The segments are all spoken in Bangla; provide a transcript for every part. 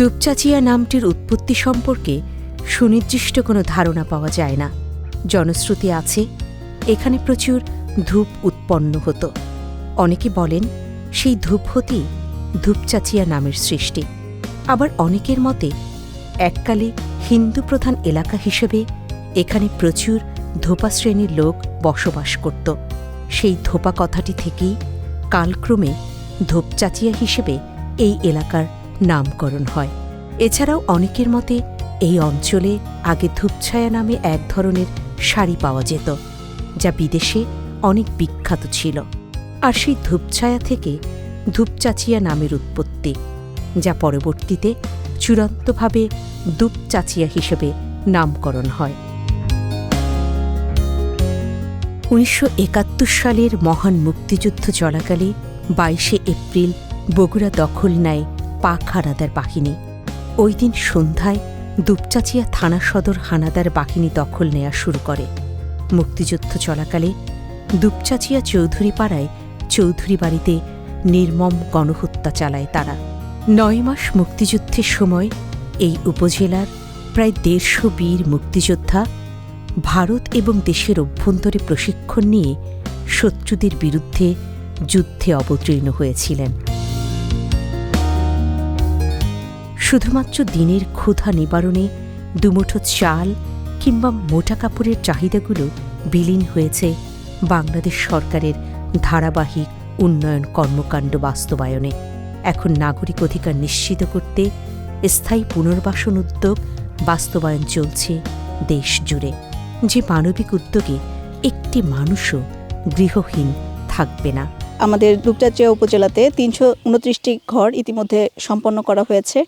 দুপচাচিয়া নামটির উৎপত্তি সম্পর্কে সুনির্দিষ্ট কোনো ধারণা পাওয়া যায় না। জনশ্রুতি আছে, এখানে প্রচুর ধূপ উৎপন্ন হতো। অনেকে বলেন, সেই ধূপ হতেই ধূপচাচিয়া নামের সৃষ্টি। আবার অনেকের মতে, এককালে হিন্দু প্রধান এলাকা হিসেবে এখানে প্রচুর ধোপা শ্রেণির লোক বসবাস করত। সেই ধোপা কথাটি থেকেই কালক্রমে ধূপচাচিয়া হিসেবে এই এলাকার নামকরণ হয়। এছাড়াও অনেকের মতে, এই অঞ্চলে আগে ধূপছায়া নামে এক ধরনের শাড়ি পাওয়া যেত, যা বিদেশে অনেক বিখ্যাত ছিল। আর সেই ধূপছায়া থেকে ধূপচাচিয়া নামের উৎপত্তি, যা পরবর্তীতে চূড়ান্তভাবে দুপচাচিয়া হিসেবে নামকরণ হয়। উনিশশো একাত্তর সালের মহান মুক্তিযুদ্ধ চলাকালে বাইশে এপ্রিল বগুড়া দখল নেয় পাক হানাদার বাহিনী। ওই দিন সন্ধ্যায় দুপচাচিয়া থানা সদর হানাদার বাহিনী দখল নেয়া শুরু করে। মুক্তিযুদ্ধ চলাকালে দুপচাচিয়া চৌধুরী পাড়ায় চৌধুরী বাড়িতে নির্মম গণহত্যা চালায় তারা। নয় মাস মুক্তিযুদ্ধের সময় এই উপজেলার প্রায় দেড়শো বীর মুক্তিযোদ্ধা ভারত এবং দেশের অভ্যন্তরে প্রশিক্ষণ নিয়ে শত্রুদের বিরুদ্ধে যুদ্ধে অবতীর্ণ হয়েছিলেন। শুধুমাত্র দিনের ক্ষুধা নিবারণে দুমুঠো চাল কিংবা মোটা কাপড়ের চাহিদাগুলো বিলীন হয়েছে বাংলাদেশ সরকারের ধারাবাহিক উন্নয়ন কর্মকাণ্ড বাস্তবায়নে। এখন নাগরিক অধিকার নিশ্চিত করতে স্থায়ী পুনর্বাসন উদ্যোগ বাস্তবায়ন চলছে দেশ জুড়ে। যে মানবিক উদ্যোগে একটি মানুষও গৃহহীন থাকবে না। আমাদের রূপচাচিয়া উপজেলাতে তিনশো উনত্রিশটি ঘর ইতিমধ্যে সম্পন্ন করা হয়েছে।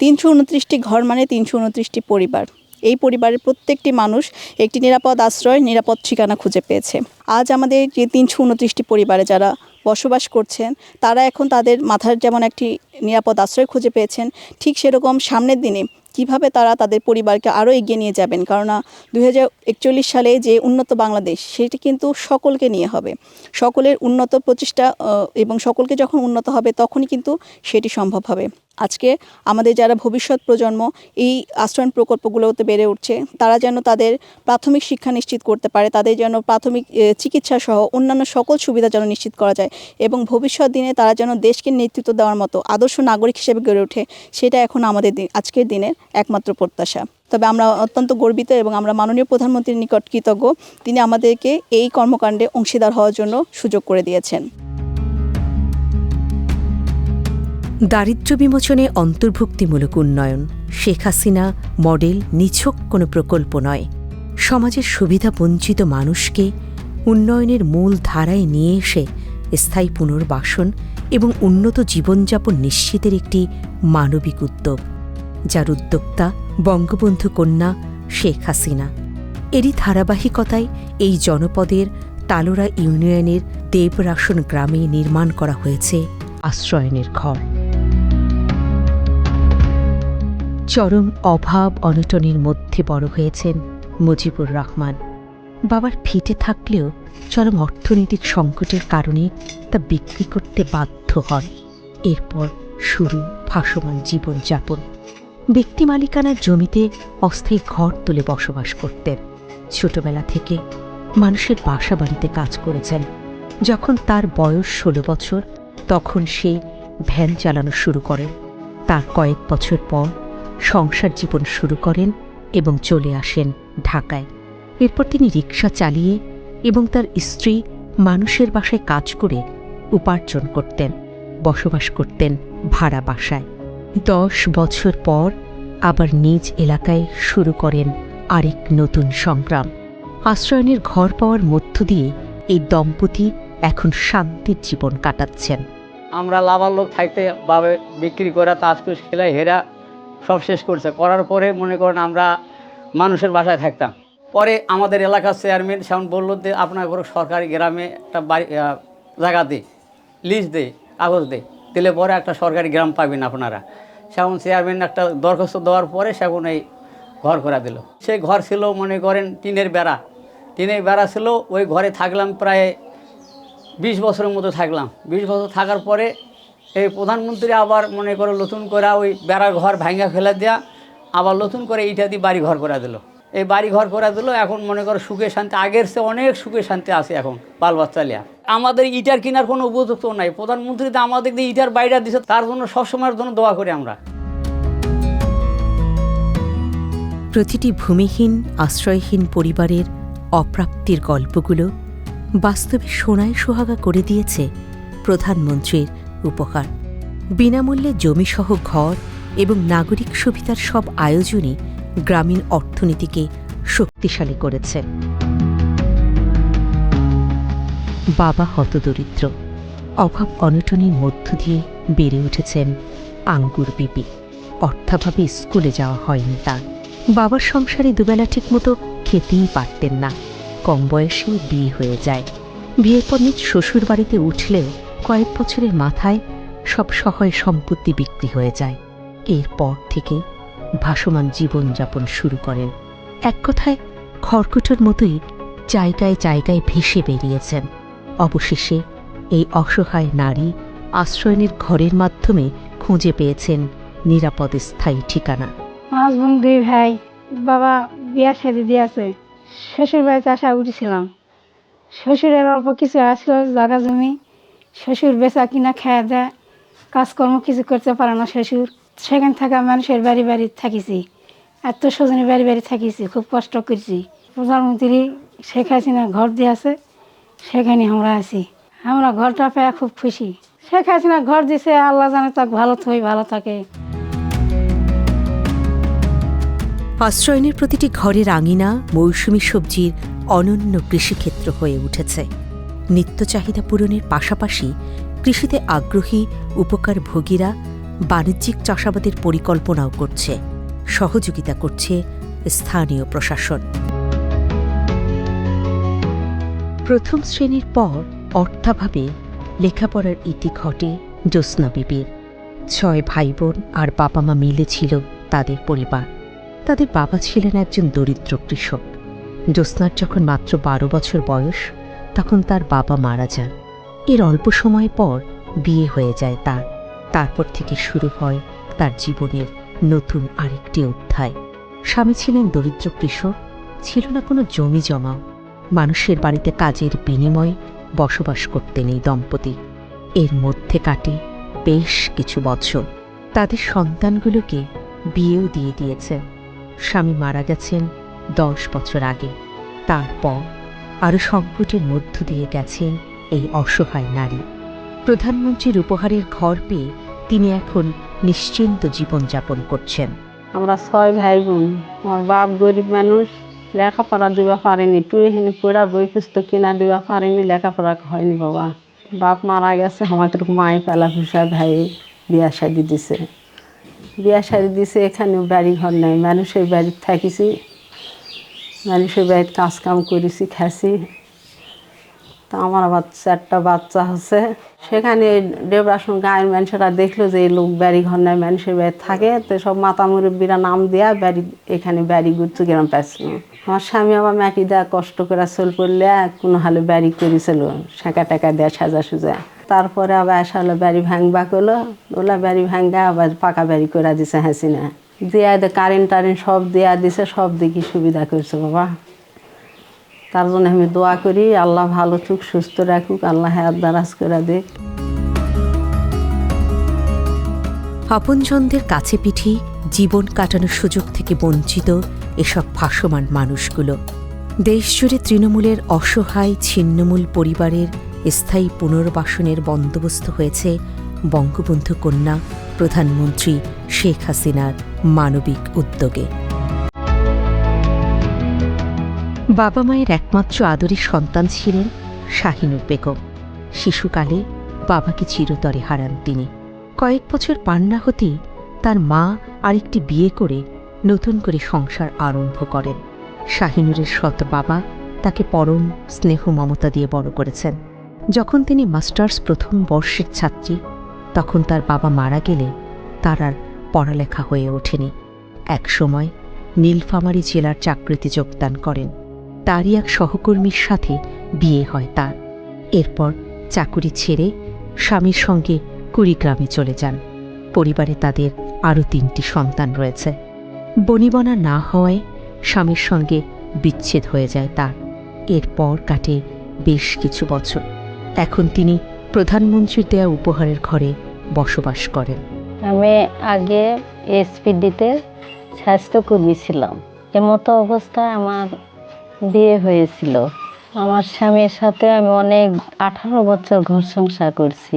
তিনশো উনত্রিশটি ঘর মানে তিনশো উনত্রিশটি পরিবার। এই পরিবারের প্রত্যেকটি মানুষ একটি নিরাপদ আশ্রয়, নিরাপদ ঠিকানা খুঁজে পেয়েছে। আজ আমাদের যে তিনশো উনত্রিশটি পরিবারে যারা বসবাস করছেন, তারা এখন তাদের মাথার যেমন একটি নিরাপদ আশ্রয় খুঁজে পেয়েছেন, ঠিক সেরকম সামনের দিনে কীভাবে তারা তাদের পরিবারকে আরও এগিয়ে নিয়ে যাবেন? কেননা দুই হাজার একচল্লিশ সালে যে উন্নত বাংলাদেশ, সেটি কিন্তু সকলকে নিয়ে হবে। সকলের উন্নত প্রচেষ্টা এবং সকলকে যখন উন্নত হবে, তখনই কিন্তু সেটি সম্ভব হবে। আজকে আমাদের যারা ভবিষ্যৎ প্রজন্ম এই আশ্রয়ণ প্রকল্পগুলোতে বেড়ে উঠছে, তারা যেন তাদের প্রাথমিক শিক্ষা নিশ্চিত করতে পারে, তাদের যেন প্রাথমিক চিকিৎসা সহ অন্যান্য সকল সুবিধা যেন নিশ্চিত করা যায় এবং ভবিষ্যৎ দিনে তারা যেন দেশকে নেতৃত্ব দেওয়ার মতো আদর্শ নাগরিক হিসেবে গড়ে ওঠে, সেটা এখন আমাদের আজকের দিনের একমাত্র প্রত্যাশা। তবে আমরা অত্যন্ত গর্বিত এবং আমরা মাননীয় প্রধানমন্ত্রীর নিকট কৃতজ্ঞ, তিনি আমাদেরকে এই কর্মকাণ্ডে অংশীদার হওয়ার জন্য সুযোগ করে দিয়েছেন। দারিদ্র্য বিমোচনে অন্তর্ভুক্তিমূলক উন্নয়ন। শেখ হাসিনা মডেল নিছক কোনো প্রকল্প নয়। সমাজের সুবিধা বঞ্চিত মানুষকে উন্নয়নের মূল ধারায় নিয়ে এসে স্থায়ী পুনর্বাসন এবং উন্নত জীবনযাপন নিশ্চিতের একটি মানবিক উদ্যোগ, যার উদ্যোক্তা বঙ্গবন্ধু কন্যা শেখ হাসিনা। এরই ধারাবাহিকতায় এই জনপদের তালোরা ইউনিয়নের দেবরাসন গ্রামে নির্মাণ করা হয়েছে আশ্রয়নের ঘর। চরম অভাব অনটনের মধ্যে বড় হয়েছেন মুজিবুর রহমান। বাবার ফিটে থাকলেও চরম অর্থনৈতিক সংকটের কারণে তা বিক্রি করতে বাধ্য হন। এরপর শুরু ভাসমান জীবনযাপন। ব্যক্তি মালিকানার জমিতে অস্থায়ী ঘর তুলে বসবাস করতেন। ছোটবেলা থেকে মানুষের বাসা বাড়িতে কাজ করেছেন। যখন তার বয়স ষোলো বছর, তখন সে ভ্যান চালানো শুরু করে তার কয়েক বছর পর সংসার জীবন শুরু করেন এবং চলে আসেন ঢাকায়। এরপর তিনি রিক্সা চালিয়ে এবং তার স্ত্রী মানুষের বাসায় কাজ করে উপার্জন করতেন, বসবাস করতেন ভাড়া বাসায়। দশ বছর পর আবার নিজ এলাকায় শুরু করেন আরেক নতুন সংগ্রাম। আশ্রয়নের ঘর পাওয়ার মধ্য দিয়ে এই দম্পতি এখন শান্তির জীবন কাটাচ্ছেন। আমরা লাভার লোক থাকতে বাবে বিক্রি করা তাজকুশ খেলায় হেরা সব শেষ করছে। করার পরে মনে করেন আমরা মানুষের বাসায় থাকতাম। পরে আমাদের এলাকার চেয়ারম্যান সেমন বলল যে, আপনার ঘরে সরকারি গ্রামে একটা বাড়ি জায়গা দে লিজ দে, কাগজ দে, দিলে পরে একটা সরকারি গ্রাম পাবেন আপনারা। সেমন চেয়ারম্যান একটা দরখাস্ত দেওয়ার পরে সেমন এই ঘর করা দিল। সেই ঘর ছিল মনে করেন টিনের বেড়া। টিনের বেড়া ছিল, ওই ঘরে থাকলাম প্রায় বিশ বছরের মতো থাকলাম। বিশ বছর থাকার পরে এই প্রধানমন্ত্রী আবার মনে করো নতুন করে ওই বেড়া ঘর ভাঙ্গা ফেলে দেয়া, আবার নতুন করে এইটা দিয়ে বাড়ি ঘর করে দিল। এই বাড়ি ঘর করে দিল, এখন মনে করো সুখে শান্তি, আগের চেয়ে অনেক সুখে শান্তি আছে এখন বাল বাচ্চা লিয়া আমাদের ইটার কেনার কোনো উপযুক্ত নাই, প্রধানমন্ত্রী তো আমাদের ইটার বাইরে দিছে, তার জন্য সবসময়ের জন্য দোয়া করি আমরা। প্রতিটি ভূমিহীন, আশ্রয়হীন পরিবারের অপ্রাপ্তির গল্পগুলো বাস্তবে সোনায় সোহাগা করে দিয়েছে প্রধানমন্ত্রীর উপহার। বিনামূল্যে জমিসহ ঘর এবং নাগরিক সুবিধার সব আয়োজনই গ্রামীণ অর্থনীতিকে শক্তিশালী করেছে। বাবা হতদরিদ্র। অভাব অনটনের মধ্য দিয়ে বেড়ে উঠেছেন আঙ্গুর বিপি অর্থাভাবে স্কুলে যাওয়া হয়নি তার। বাবার সংসারে দুবেলা ঠিকমতো খেতেই পারতেন না। কম বয়সেই বিয়ে হয়ে যায়। বিয়ের পর নিজ শ্বশুর বাড়িতে উঠলেও কয়েক বছরের মাথায় সব সহায় সম্পত্তি বিক্রি হয়ে যায়। এরপর থেকে ভাসমান জীবনযাপন শুরু করেন। এক কথায়, খড়কুটোর মতোই জায়গায় জায়গায় ভেসে বেরিয়েছেন। অবশেষে এই অসহায় নারী আশ্রয়নের ঘরের মাধ্যমে খুঁজে পেয়েছেন নিরাপদ স্থায়ী ঠিকানা। ভাই, বাবা বিয়া শাদি দিয়েছে। শ্বশুর বাড়িতে আসা উঠেছিলাম শ্বশুরের অল্প কিছু আসলো জায়গা জমি শ্বশুর বেচা কিনা খাওয়া দেয়, কাজকর্ম কিছু করতে পারে না শ্বশুর। সেখান থাকা মানুষের বাড়ি বাড়ি থাকিছি, এত স্বজনের বাড়ি বাড়ি থাকিছি, খুব কষ্ট করছি। প্রধানমন্ত্রী শেখ হাসিনা ঘর দিয়েছে সেখানে আমরা আছি। আমরা ঘরটা পেয়ে খুব খুশি। শেখ হাসিনা ঘর দিছে, আল্লাহ জানে তাকে ভালো থই, ভালো থাকে। আশ্রয়নের প্রতিটি ঘরের আঙিনা, মৌসুমী সবজির অনন্য কৃষিক্ষেত্র হয়ে উঠেছে। নিত্য চাহিদা পূরণের পাশাপাশি কৃষিতে আগ্রহী উপকারভোগীরা বাণিজ্যিক চাষাবাদের পরিকল্পনাও করছে। সহযোগিতা করছে স্থানীয় প্রশাসন। প্রথম শ্রেণির পর অর্থাভাবে লেখাপড়ার ইতি ঘটে জ্যোৎস্না বিবির। ছয় ভাই বোন আর বাবা মা মিলে ছিল তাদের পরিবার। তাদের বাবা ছিলেন একজন দরিদ্র কৃষক। জ্যোৎস্নার যখন মাত্র বারো বছর বয়স তখন তার বাবা মারা যান। এর অল্প সময় পর বিয়ে হয়ে যায় তার। তারপর থেকে শুরু হয় তার জীবনের নতুন আরেকটি অধ্যায়। স্বামী ছিলেন দরিদ্র কৃষক ছিল না কোনো জমি জমাও মানুষের বাড়িতে কাজের বিনিময়ে বসবাস করতেন এই দম্পতি। এর মধ্যে কাটে বেশ কিছু বছর। তাদের সন্তানগুলোকে বিয়েও দিয়ে দিয়েছেন স্বামী মারা গেছেন দশ বছর আগে। তারপর আরও সংকটের মধ্য দিয়ে গেছেন এই অসহায় নারী। প্রধানমন্ত্রীর উপহারের ঘর পেয়ে তিনি এখন নিশ্চিন্ত জীবনযাপন করছেন। আমরা ছয় ভাই বোন আমার বাপ গরিব মানুষ, লেখাপড়া দিবা পারেনি টুয়েখানি পড়া বই পুস্তক কিনা দিবা পারেনি, লেখাপড়া হয়নি বাবা। বাপ মারা গেছে, আমাদের মায়ে পেলা ফুসা ভাই বিয়া শাদি দিছে। বিয়া শাদি দিছে, এখানেও বাড়ি ঘর নাই, মানুষের বাড়িতে থাকিছি। মানুষের বাড়িতে কাজ কাম করেছি খাসি তা আমার আবার চারটা বাচ্চা হচ্ছে সেখানে দেবরাসন গায়ের মানুষেরা দেখল যে এই লোক বাড়ি ঘর নেয় মানুষের বাড়ি থাকে। তো সব মাতা মুরব্বীরা নাম দেয়া বাড়ি, এখানে বাড়ি ঘুরতে গেলাম পাচ্ছিল আমার স্বামী আবার মাটি দেওয়া কষ্ট করে চল পড়লে কোনো হালে বাড়ি করেছিল শাঁকা টাকা দেয়া সাজা সুজা। তারপরে আবার আসা হলো বাড়ি ভাঙবা করল ওলা বাড়ি ভাঙ্গা আবার পাকা বাড়ি করে দিছে, হাসিনা। দেয়া দে কারেন্ট টারেন্ট সব দেয়া দিছে, সব দিকে সুবিধা করছে বাবা। তার জন্য আমি দোয়া করি, আল্লাহ ভালো চুক, সুস্থ রাখুক, আল্লাহ হায়াত দারাজ করে দেখ আপনজনদের কাছে পিঠি জীবন কাটানোর সুযোগ থেকে বঞ্চিত এসব ভাসমান মানুষগুলো। দেশজুড়ে তৃণমূলের অসহায়, ছিন্নমূল পরিবারের স্থায়ী পুনর্বাসনের বন্দোবস্ত হয়েছে বঙ্গবন্ধু কন্যা প্রধানমন্ত্রী শেখ হাসিনার মানবিক উদ্যোগে। বাবা মায়ের একমাত্র আদরের সন্তান ছিলেন শাহিনুর বেগম। শিশুকালে বাবাকে চিরতরে হারান তিনি। কয়েক বছর পান না হতেই তার মা আরেকটি বিয়ে করে নতুন করে সংসার আরম্ভ করেন। শাহিনুরের সৎ বাবা তাকে পরম স্নেহ মমতা দিয়ে বড় করেছেন। যখন তিনি মাস্টার্স প্রথম বর্ষের ছাত্রী তখন তার বাবা মারা গেলে তার আর পড়ালেখা হয়ে ওঠেনি। একসময় নীলফামারী জেলার চাকরিতে যোগদান করেন। তারই এক সহকর্মীর সাথে বিয়ে হয় তার। এরপর চাকুরি ছেড়ে স্বামীর সঙ্গে কুড়িগ্রামে চলে যান। পরিবারে তাদের আরও তিনটি সন্তান রয়েছে। বনিবনা না হওয়ায় স্বামীর সঙ্গে বিচ্ছেদ হয়ে যায় তার। এরপর কাটে বেশ কিছু বছর। এখন তিনি প্রধানমন্ত্রীর দেয়া উপহারের ঘরে বসবাস করেন। আমি আগে এসপিডিতে স্বাস্থ্যকর্মী ছিলাম। এমতো অবস্থায় আমার বিয়ে হয়েছিল। আমার স্বামীর সাথে আমি অনেক আঠারো বছর ঘর সংসার করছি।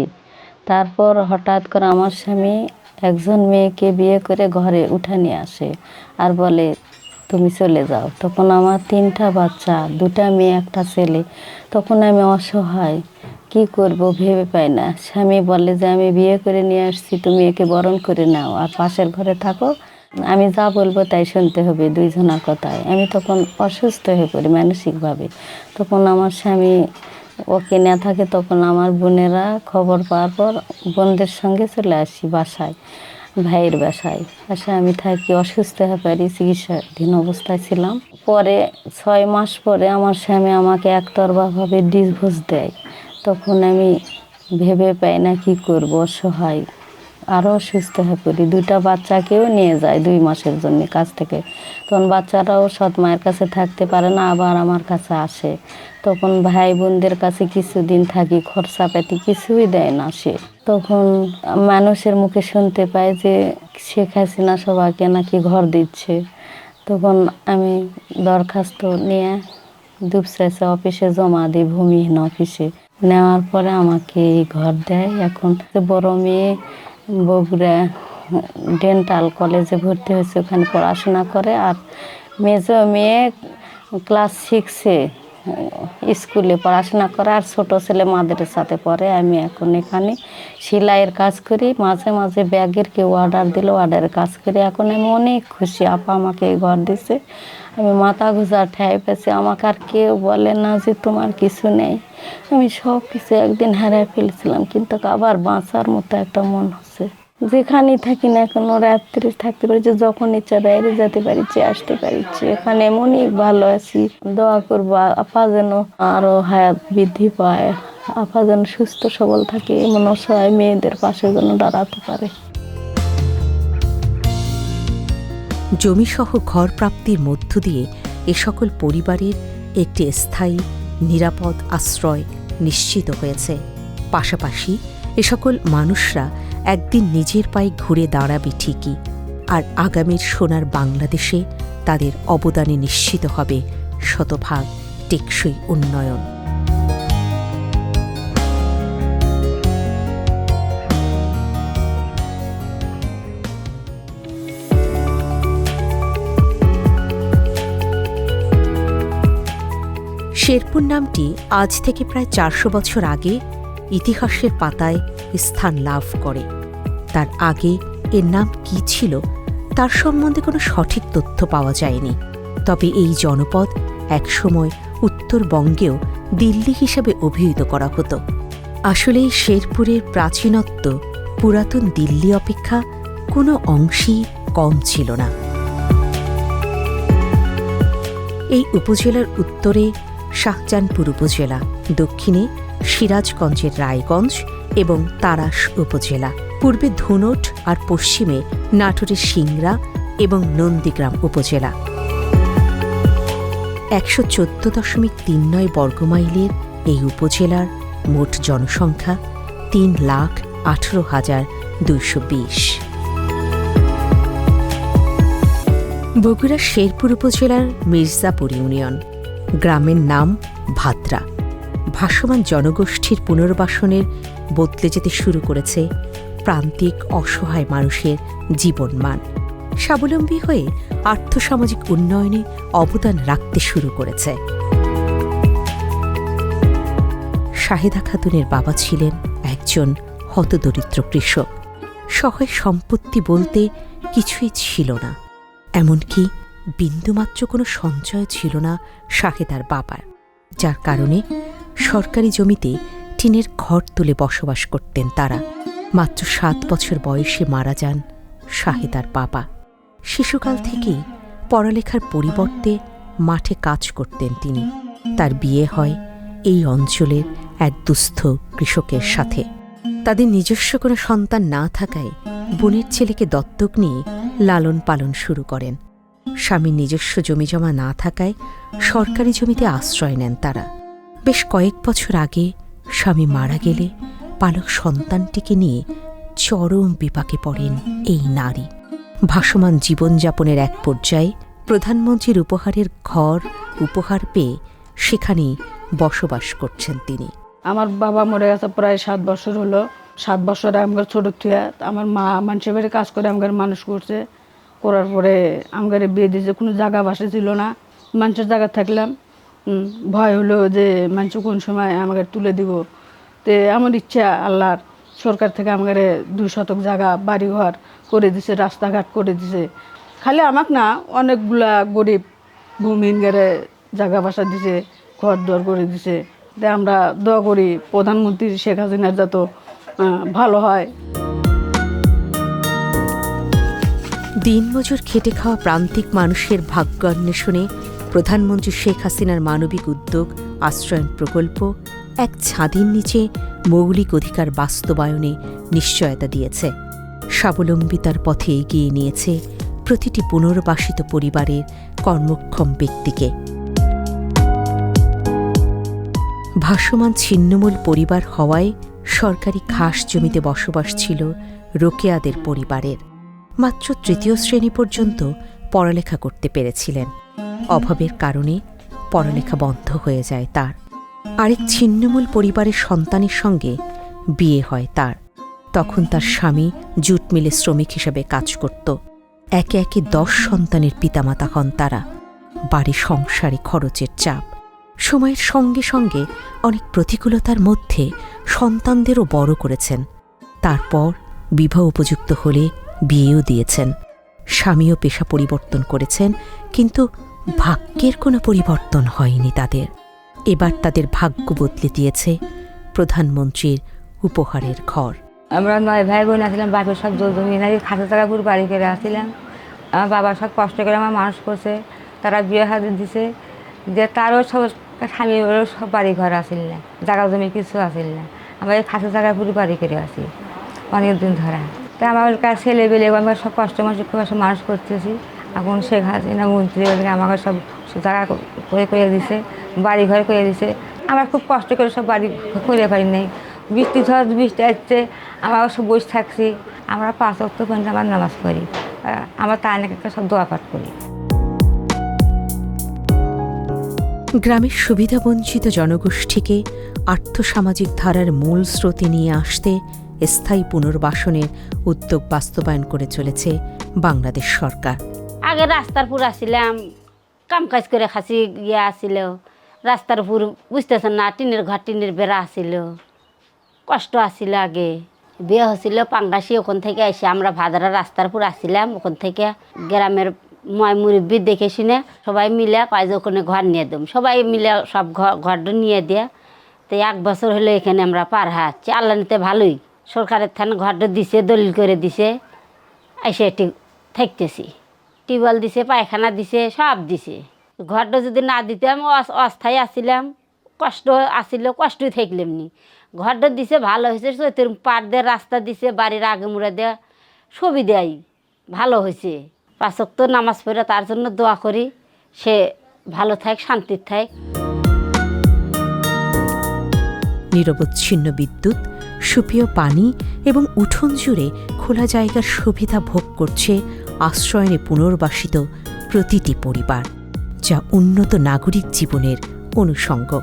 তারপর হঠাৎ করে আমার স্বামী একজন মেয়েকে বিয়ে করে ঘরে উঠে নিয়ে আসে আর বলে, তুমি চলে যাও। তখন আমার তিনটা বাচ্চা, দুটা মেয়ে, একটা ছেলে। তখন আমি অসহায়। কি করব ভেবে পাই না। স্বামী বলে যে, আমি বিয়ে করে নিয়ে আসছি, তুমি একে বরণ করে নাও, আর পাশের ঘরে থাকো। আমি যা বলব তাই শুনতে হবে দুইজনের কথায়। আমি তখন অসুস্থ হয়ে পড়ি মানসিকভাবে। তখন আমার স্বামী ওকে না থাকে, তখন আমার বোনেরা খবর পাওয়ার পর বোনদের সঙ্গে চলে আসি বাসায়, ভাইয়ের বাসায়। বাসায় আমি থাকি, অসুস্থ হয়ে পারি চিকিৎসাধীন অবস্থায় ছিলাম। পরে ছয় মাস পরে আমার স্বামী আমাকে একতরফাভাবে ডিভোর্স দেয়। তখন আমি ভেবে পাই না কি করব, অসহায়। আরও অসুস্থ হয়ে পড়ি। দুইটা বাচ্চাকেও নিয়ে যায় দুই মাসের জন্য কাছ থেকে। তখন বাচ্চারাও সৎ মায়ের কাছে থাকতে পারে না, আবার আমার কাছে আসে। তখন ভাই বোনদের কাছে কিছুদিন থাকি খরচাপাতি কিছুই দেয় না সে। তখন মানুষের মুখে শুনতে পাই যে শেখ হাসিনা সবাইকে নাকি ঘর দিচ্ছে। তখন আমি দরখাস্ত নিয়ে দুপসাইসা অফিসে জমা দিই ভূমিহীন অফিসে। নেওয়ার পরে আমাকে এই ঘর দেয়। এখন বড় মেয়ে, বগুড়া, ডেন্টাল কলেজে ভর্তি হয়েছে, ওখানে পড়াশোনা করে। আর মেজ মেয়ে ক্লাস সিক্সে স্কুলে পড়াশোনা করে, আর ছোটো ছেলে মাদের সাথে পড়ে। আমি এখন এখানে সেলাইয়ের কাজ করি। মাঝে মাঝে ব্যাগের কেউ অর্ডার দিল অর্ডারের কাজ করি। এখন আমি অনেক খুশি। আপা আমাকে এই ঘর দিছে। আমি মাথা গুজা ঠাই পেয়েছি আমাকে আর কেউ বলে না যে তোমার কিছু নেই। আমি সব কিছু একদিন হারাই ফেলেছিলাম, কিন্তু আবার বাঁচার মতো একটা মন হচ্ছে। যেখানেই থাকি না কোনো, রাত্রে থাকতে পারি যে যখন ইচ্ছা বাইরে যেতে পারিছি আসতে পারিছি এখানে এমনই ভালো আছি। দোয়া করব, আপা যেন আরও হায়াত বৃদ্ধি পায়। আপা যেন সুস্থ, সবল থাকে, এমন অসহায় মেয়েদের পাশে যেন দাঁড়াতে পারে। জমিসহ ঘর প্রাপ্তির মধ্য দিয়ে এ সকল পরিবারের একটি স্থায়ী, নিরাপদ আশ্রয় নিশ্চিত হয়েছে। পাশাপাশি এ সকল মানুষরা একদিন নিজের পায়ে ঘুরে দাঁড়াবে ঠিকই, আর আগামীর সোনার বাংলাদেশে তাদের অবদানে নিশ্চিত হবে শতভাগ টেকসই উন্নয়ন। শেরপুর নামটি আজ থেকে প্রায় চারশো বছর আগে ইতিহাসের পাতায় স্থান লাভ করে। তার আগে এর নাম কি ছিল, তার সম্বন্ধে কোনো সঠিক তথ্য পাওয়া যায়নি। তবে এই জনপদ একসময় উত্তরবঙ্গেও দিল্লি হিসাবে অভিহিত করা হতো। আসলে শেরপুরের প্রাচীনত্ব পুরাতন দিল্লি অপেক্ষা কোনো অংশেই কম ছিল না। এই উপজেলার উত্তরে শাহজাহানপুর উপজেলা, দক্ষিণে সিরাজগঞ্জের রায়গঞ্জ এবং তারাস উপজেলা। পূর্বে ধুনট আর পশ্চিমে নাটোরের সিংড়া এবং নন্দীগ্রাম উপজেলা। একশো চোদ্দ দশমিক তিন নয় বর্গমাইলের এই উপজেলার মোট জনসংখ্যা তিন লাখ আঠেরো হাজার দুইশো বিশ। বগুড়ার শেরপুর উপজেলার মির্জাপুর ইউনিয়ন। গ্রামের নাম ভাদ্রা। ভাসমান জনগোষ্ঠীর পুনর্বাসনের বদলে যেতে শুরু করেছে প্রান্তিক অসহায় মানুষের জীবনমান। স্বাবলম্বী হয়ে আর্থসামাজিক উন্নয়নে অবদান রাখতে শুরু করেছে। শাহেদা খাতুনের বাবা ছিলেন একজন হতদরিদ্র কৃষক। সহায় সম্পত্তি বলতে কিছুই ছিল না। এমনকি বিন্দুমাত্র কোনো সঞ্চয় ছিল না শাহেদার বাবার, যার কারণে সরকারি জমিতে টিনের ঘর তুলে বসবাস করতেন তারা। মাত্র সাত বছর বয়সে মারা যান শাহেদার বাবা। শিশুকাল থেকেই পড়ালেখার পরিবর্তে মাঠে কাজ করতেন তিনি। তার বিয়ে হয় এই অঞ্চলের এক দুস্থ কৃষকের সাথে। তাদের নিজস্ব কোনো সন্তান না থাকায় বোনের ছেলেকে দত্তক নিয়ে লালন পালন শুরু করেন। স্বামীর নিজস্ব জমিজমা না থাকায় সরকারি জমিতে আশ্রয় নেন তারা। বেশ কয়েক বছর আগে স্বামী মারা গেলে পালক সন্তানটিকে নিয়ে চরম বিপাকে পড়েন এই নারী। ভাসমান জীবনযাপনের এক পর্যায়ে প্রধানমন্ত্রীর উপহারের ঘর উপহার পেয়ে সেখানেই বসবাস করছেন তিনি। আমার বাবা মরে গেছে প্রায় সাত বছর হলো। সাত বছরে আমার ছোট থুয়া, আমার মা মানুষের বাড়ি কাজ করে আমার মানুষ করছে। করার পরে আমার বিয়ে দিয়েছে, কোনো জায়গা বাসা ছিল না। মানুষের জায়গা থাকলাম। ভয় হলো যে মানুষ কোন সময় আমাকে তুলে দিব। তে আমার ইচ্ছা আল্লাহর। সরকার থেকে আমাকে দুই শতক জায়গা বাড়িঘর করে দিছে, রাস্তাঘাট করে দিছে। খালি আমাকে না, অনেকগুলা গরিব ভূমিহীন গেড়ে জায়গা বাসা দিছে, ঘর দর করে দিছে। তে আমরা দোয়া করি, প্রধানমন্ত্রী শেখ হাসিনার যত ভালো হয়। দিন দিনমজুর খেটে খাওয়া প্রান্তিক মানুষের ভাগ্য অন্বেষণে প্রধানমন্ত্রী শেখ হাসিনার মানবিক উদ্যোগ আশ্রয়ন প্রকল্প, এক ছাদের নিচে মৌলিক অধিকার বাস্তবায়নে নিশ্চয়তা দিয়েছে। স্বাবলম্বিতার পথে এগিয়ে নিয়েছে প্রতিটি পুনর্বাসিত পরিবারের কর্মক্ষম ব্যক্তিকে। ভাসমান ছিন্নমূল পরিবার হওয়ায় সরকারি খাস জমিতে বসবাস ছিল রোকেয়াদের পরিবারের। মাত্র তৃতীয় শ্রেণি পর্যন্ত পড়ালেখা করতে পেরেছিলেন। অভাবের কারণে পড়ালেখা বন্ধ হয়ে যায় তার। আরেক ছিন্নমূল পরিবারের সন্তানের সঙ্গে বিয়ে হয় তার। তখন তার স্বামী জুট মিলে শ্রমিক হিসেবে কাজ করত। একে একে দশ সন্তানের পিতামাতা হন তারা। বাড়ি সংসারে খরচের চাপ। সময়ের সঙ্গে সঙ্গে অনেক প্রতিকূলতার মধ্যে সন্তানদেরও বড় করেছেন। তারপর বিবাহ উপযুক্ত হলে বিয়েও দিয়েছেন। স্বামীও পেশা পরিবর্তন করেছেন, কিন্তু ভাগ্যের কোনো পরিবর্তন হয়নি তাদের। এবার তাদের ভাগ্য বদলে দিয়েছে প্রধানমন্ত্রীর উপহারের ঘর। আমরা নয় ভাই বোন আসলাম বাপের সব জমি নাকি খাসা টাকা পুরো বাড়ি করে আসছিলাম। আমার বাবা সব কষ্ট করে আমার মানুষ করছে, তারা বিয়ে হাতে দিছে, যে তারও সব স্বামী সব বাড়ি ঘর আসিল না, জায়গা জমি কিছু আসিল না। আমরা এই খাসা টাকা পুরো বাড়ি করে আসি, অনেক দিন ধরা। তা আমার ছেলে বেলে আমরা সব কষ্ট সব মানুষ করতেছি। এখন শেখ হাসিনা মন্ত্রী আমাকে সব জায়গা করে করে দিছে বাড়ি ঘর করে দিছে। আমরা খুব কষ্ট করে সব বাড়ি করে পারি নাই। বৃষ্টি ঝড়, বৃষ্টি আসছে আমরা সব বসে থাকছি। আমরা পাঁচ অক্ট পর্যন্ত আমার নামাজ পড়ি। আমরা তার নাকি সব দোয়া পাঠ করি। গ্রামের সুবিধাবঞ্চিত জনগোষ্ঠীকে আর্থসামাজিক ধারার মূল স্রোতে নিয়ে আসতে স্থায়ী পুনর্বাসনের উদ্যোগ বাস্তবায়ন করে চলেছে বাংলাদেশ সরকার। আগে রাস্তার পুর আসছিলাম কাম কাজ করে খাসি ইয়ে আসছিল রাস্তার উপর বুঝতেছেন না, টিনের ঘর, টিনের বেড়া আসছিল কষ্ট আসছিল আগে। বিয়ে হচ্ছিল পাঙ্গাসি, ওখান থেকে এসে আমরা ভাদারা রাস্তার উপর আসিলাম। ওখান থেকে গ্রামের ময় মুরব্বী দেখে শুনে সবাই মিলে কয় যে ওখানে ঘর নিয়ে দেব। সবাই মিলে সব ঘর নিয়ে দেয়া তো এক বছর হলো এখানে আমরা পার হাচ্ছি আল্লাহ নিতে ভালোই। সরকারের থানে ঘরটা দিছে, দলিল করে দিছে। এসে এটি থাকতেছি। টিউবওয়েল দিছে, পায়খানা দিছে, সব দিছে। ঘরটা যদি না দিতাম, অস- অস্থায়ী আসিলাম কষ্ট আসিল, কষ্টই থাকলাম নি। ঘরটা দিছে, ভালো হয়েছে, চৈতের পার দিয়ে রাস্তা দিছে, বাড়ির আগে মুড়ে দেয়া সুবিধাই, ভালো হয়েছে। পাঁচক তো নামাজ পড়ে তার জন্য দোয়া করি, সে ভালো থাক, শান্তির থাক। নিরবচ্ছিন্ন বিদ্যুৎ সুপেয় পানি এবং উঠোন জুড়ে খোলা জায়গার সুবিধা ভোগ করছে আশ্রয়নে পুনর্বাসিত প্রতিটি পরিবার, যা উন্নত নাগরিক জীবনের অনুষঙ্গ।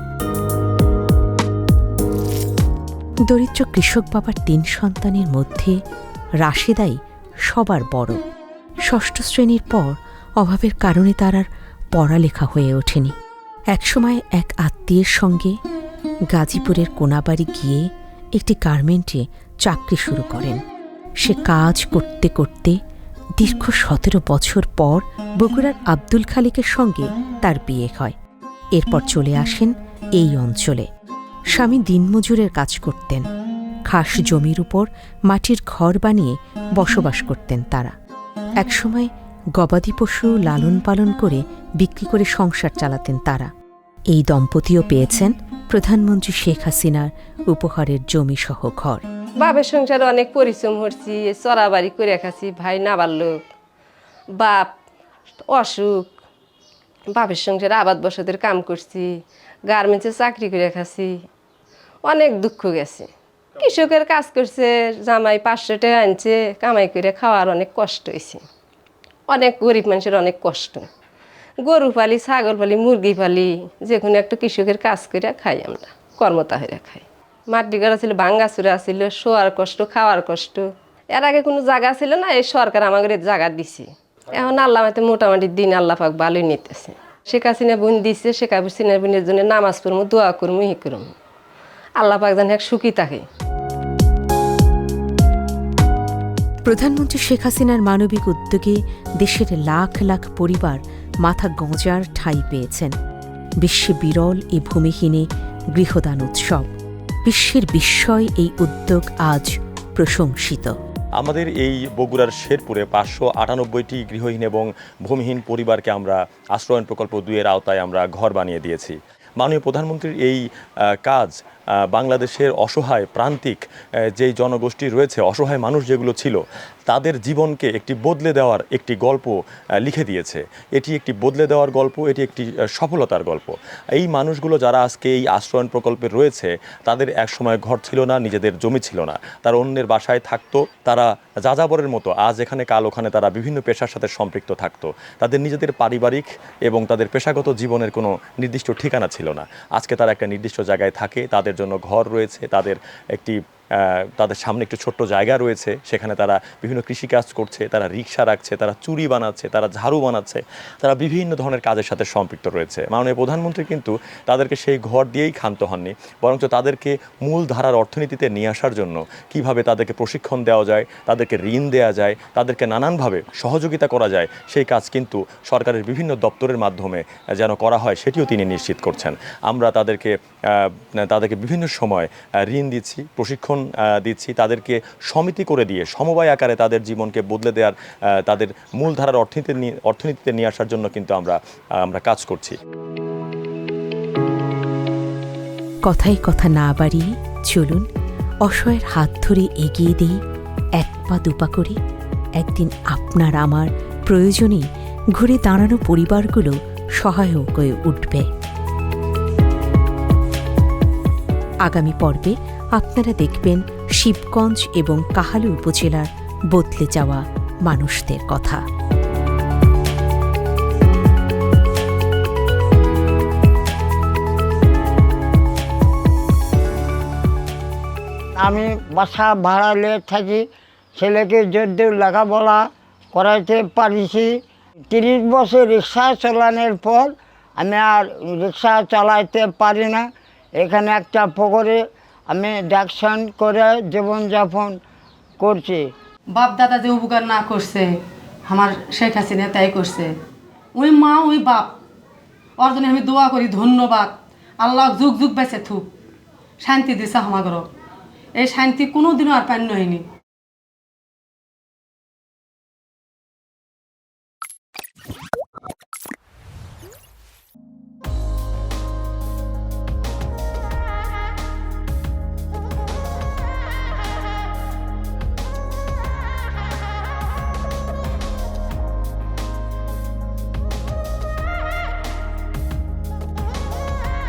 দরিদ্র কৃষক বাবার তিন সন্তানের মধ্যে রাশেদাই সবার বড়। ষষ্ঠ শ্রেণির পর অভাবের কারণে তার আর পড়ালেখা হয়ে ওঠেনি। একসময় এক আত্মীয়ের সঙ্গে গাজীপুরের কোনাবাড়ি গিয়ে একটি গার্মেন্টে চাকরি শুরু করেন। সে কাজ করতে করতে দীর্ঘ সতেরো বছর পর বগুড়ার আব্দুল খালিকের সঙ্গে তার বিয়ে হয়। এরপর চলে আসেন এই অঞ্চলে। স্বামী দিনমজুরের কাজ করতেন। খাস জমির উপর মাটির ঘর বানিয়ে বসবাস করতেন তারা। একসময় গবাদি পশু লালন পালন করে বিক্রি করে সংসার চালাতেন তারা। এই দম্পতিও পেয়েছেন প্রধানমন্ত্রী শেখ হাসিনার উপহারের জমিসহ ঘর। বাপের সংসারে অনেক পরিশ্রম করছি, চড়াবাড়ি করে খাচ্ছি, ভাই নাবার লোক। বাপ অসুখ, বাপের সংসারে আবাদ বসতের কাম করছি গার্মেন্টসে চাকরি করে খাচ্ছি, অনেক দুঃখ গেছে। কৃষকের কাজ করছে, জামাই পাঁচশো টাকা আনছে, কামাই করে খাওয়ার অনেক কষ্ট হয়েছে। অনেক গরিব মানুষের অনেক কষ্ট। গরু পালি, ছাগল পালি, মুরগি পালি, যে কোনো একটা কৃষকের কাজ করে খাই আমরা, কর্মতা হয়ে খাই। মাটি গাড়া ছিল ভাঙ্গা চূড়া ছিল শোয়ার কষ্ট, খাওয়ার কষ্ট। এর আগে কোনো জায়গা ছিল না, এই সরকার আমাদের জায়গা দিছে। এখন আল্লাহ মাতে মোটামুটি দিন আল্লাহ পাক ভালোই নিতেছে। শেখ হাসিনা বোন দিছে, শেখ হাসিনা বোনের জন্য নামাজ পড়ব দোয়া করব ই করব আল্লাহ পাক যেন এক সুখী থাকে। প্রধানমন্ত্রী শেখ হাসিনার মানবিক উদ্যোগে দেশের লাখ লাখ পরিবার মাথা গঁজার ঠাঁই পেয়েছেন। বিশ্বে বিরল এ ভূমিহীনে গৃহদান উৎসব। বিশ্বের বিস্ময় এই উদ্যোগ আজ প্রশংসিত। আমাদের এই বগুড়ার শেরপুরে পাঁচশো আটানব্বইটি গৃহহীন এবং ভূমিহীন পরিবারকে আমরা আশ্রয়ন প্রকল্প দুয়ের আওতায় আমরা ঘর বানিয়ে দিয়েছি। মাননীয় প্রধানমন্ত্রীর এই কাজ বাংলাদেশের অসহায় প্রান্তিক যেই জনগোষ্ঠী রয়েছে, অসহায় মানুষ যেগুলো ছিল, তাদের জীবনকে একটি বদলে দেওয়ার একটি গল্প লিখে দিয়েছে। এটি একটি বদলে দেওয়ার গল্প, এটি একটি সফলতার গল্প। এই মানুষগুলো যারা আজকে এই আশ্রয়ণ প্রকল্পে রয়েছে, তাদের একসময় ঘর ছিল না, নিজেদের জমি ছিল না। তারা অন্যের বাসায় থাকতো, তারা যাযাবরের মতো, আজ এখানে, কাল ওখানে তারা বিভিন্ন পেশার সাথে সম্পৃক্ত থাকতো। তাদের নিজেদের পারিবারিক এবং তাদের পেশাগত জীবনের কোনো নির্দিষ্ট ঠিকানা ছিল না। আজকে তারা একটা নির্দিষ্ট জায়গায় থাকে, তাদের জন্য ঘর রয়েছে তাদের একটি তাদের সামনে একটু ছোট্ট জায়গা রয়েছে। সেখানে তারা বিভিন্ন কৃষিকাজ করছে, তারা রিক্সা রাখছে, তারা চুরি বানাচ্ছে, তারা ঝাড়ু বানাচ্ছে, তারা বিভিন্ন ধরনের কাজের সাথে সম্পৃক্ত রয়েছে। মাননীয় প্রধানমন্ত্রী কিন্তু তাদেরকে সেই ঘর দিয়েই ক্ষান্ত হননি, বরঞ্চ তাদেরকে মূল ধারার অর্থনীতিতে নিয়ে আসার জন্য কীভাবে তাদেরকে প্রশিক্ষণ দেওয়া যায়, তাদেরকে ঋণ দেওয়া যায়, তাদেরকে নানানভাবে সহযোগিতা করা যায়, সেই কাজ কিন্তু সরকারের বিভিন্ন দপ্তরের মাধ্যমে যেন করা হয়, সেটিও তিনি নিশ্চিত করছেন। আমরা তাদেরকে তাদেরকে বিভিন্ন সময় ঋণ দিচ্ছি, প্রশিক্ষণ দিচ্ছি, তাদেরকে সমিতি করে দিয়ে, সমবায় আকারে তাদের জীবনকে বদলে দেওয়ার তাদের মূলধারার অর্থনীতি অর্থনীতিতে নিয়ে আসার জন্য কিন্তু আমরা আমরা কাজ করছি। কথায় কথা না বাড়িয়ে চলুন, অসহায়ের হাত ধরে এগিয়ে দিই, এক পা দুপা করে। একদিন আপনার আমার প্রয়োজনে ঘুরে দাঁড়ানো পরিবারগুলো সহায়ক হয়ে উঠবে। আগামী পর্বে আপনারা দেখবেন শিবগঞ্জ এবং কাহালু উপজেলার বদলে যাওয়া মানুষদের কথা। আমি বাসা ভাড়ালে থাকি, ছেলেকে যদ্দূর লেখাপড়া করাইতে পারিছি। তিরিশ বছর রিক্সা চালানোর পর আমি আর রিক্সা চালাইতে পারি না। এখানে একটা পুকুরে আমি ডাকশন করে জীবনযাপন করছি। বাপ দাদা যে উপকার না করছে, আমার শেখ হাসিনা তাই করছে। ওই মা, ওই বাপ, ওর জন্য আমি দোয়া করি, ধন্যবাদ। আল্লাহ যুগ যুগ বেছে থুক। শান্তি দিছে আমাগর এই শান্তি কোনোদিনও আর পান্য হয়নি।